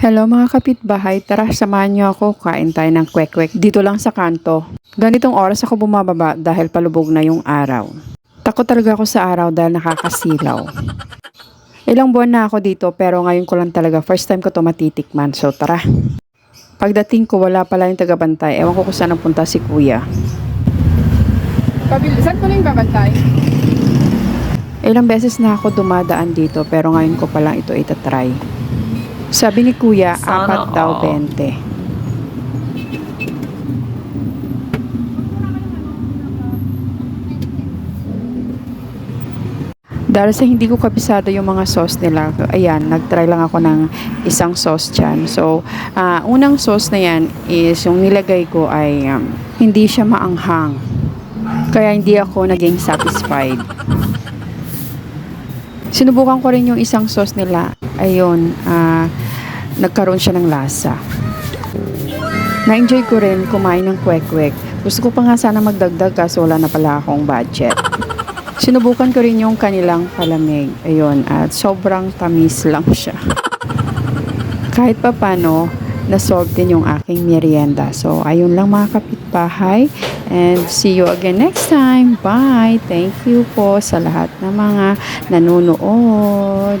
Hello mga kapitbahay, tara samahan niyo ako, kain tayo ng kwek-kwek dito lang sa kanto. Ganitong oras ako bumababa dahil palubog na yung araw. Takot talaga ako sa araw dahil nakakasilaw. Ilang buwan na ako dito pero ngayon ko lang talaga first time ko to matitikman. So tara. Pagdating ko wala pala yung tagabantay. Ewan ko kung saan napunta si kuya. Pabil, saan ko na yung babantay? Ilang beses na ako dumadaan dito pero ngayon ko pa lang ito itatry. Sabi ni kuya, Sana apat daw all. 20. Dahil sa hindi ko kabisado yung mga sauce nila, ayan, nagtry lang ako ng isang sauce dyan. So, ah, unang sauce na yan is yung nilagay ko ay um, hindi siya maanghang. Kaya hindi ako naging satisfied. Sinubukan ko rin yung isang sauce nila. Ayun, ah, nagkaroon siya ng lasa. Na-enjoy ko rin kumain ng kwek-kwek. Gusto ko pa nga sana magdagdag kaso wala na pala akong budget. Sinubukan ko rin yung kanilang palamig. Ayun, at sobrang tamis lang siya. Kahit pa paano, na-solve din yung aking merienda. So, ayun lang mga kapitbahay. And see you again next time. Bye! Thank you po sa lahat ng mga nanonood.